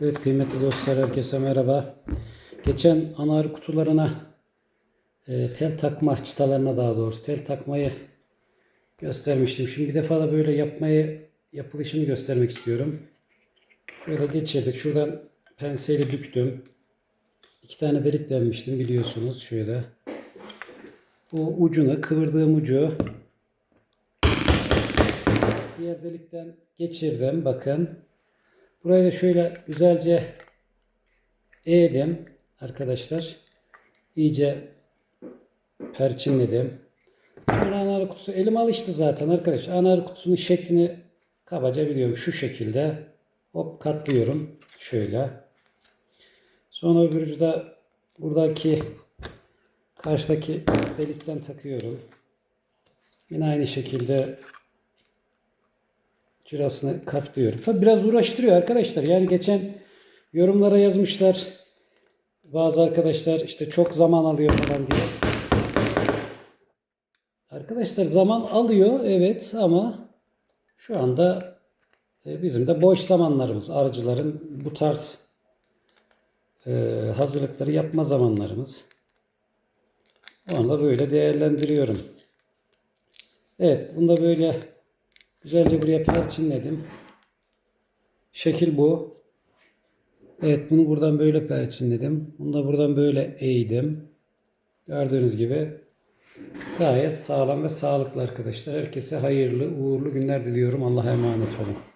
Evet kıymetli dostlar herkese merhaba. Geçen anar kutularına e, tel takma çıtalarına daha doğrusu tel takmayı göstermiştim. Şimdi bir defa da böyle yapmayı yapılışını göstermek istiyorum. Şöyle geçirdik. Şuradan penseyle büktüm. İki tane delik delmiştim biliyorsunuz şöyle. Bu ucunu kıvırdığım ucu diğer delikten geçirdim bakın. Burayı da şöyle güzelce eğdim arkadaşlar. İyice perçinledim. Sonra anar kutusu elim alıştı zaten arkadaşlar. Anar kutusunun şeklini kabaca biliyorum. Şu şekilde hop katlıyorum. Şöyle. Sonra öbür ucu da buradaki karşıdaki delikten takıyorum. Yine aynı şekilde Cirasını katlıyorum. Tabi biraz uğraştırıyor arkadaşlar. Yani geçen yorumlara yazmışlar. Bazı arkadaşlar işte çok zaman alıyor falan diye. Arkadaşlar zaman alıyor evet ama şu anda e, bizim de boş zamanlarımız. Arıcıların bu tarz e, hazırlıkları yapma zamanlarımız. Onu da böyle değerlendiriyorum. Evet bunu da böyle Güzelce buraya perçinledim. Şekil bu. Evet bunu buradan böyle perçinledim. Bunu da buradan böyle eğdim. Gördüğünüz gibi gayet sağlam ve sağlıklı arkadaşlar. Herkese hayırlı, uğurlu günler diliyorum. Allah'a emanet olun.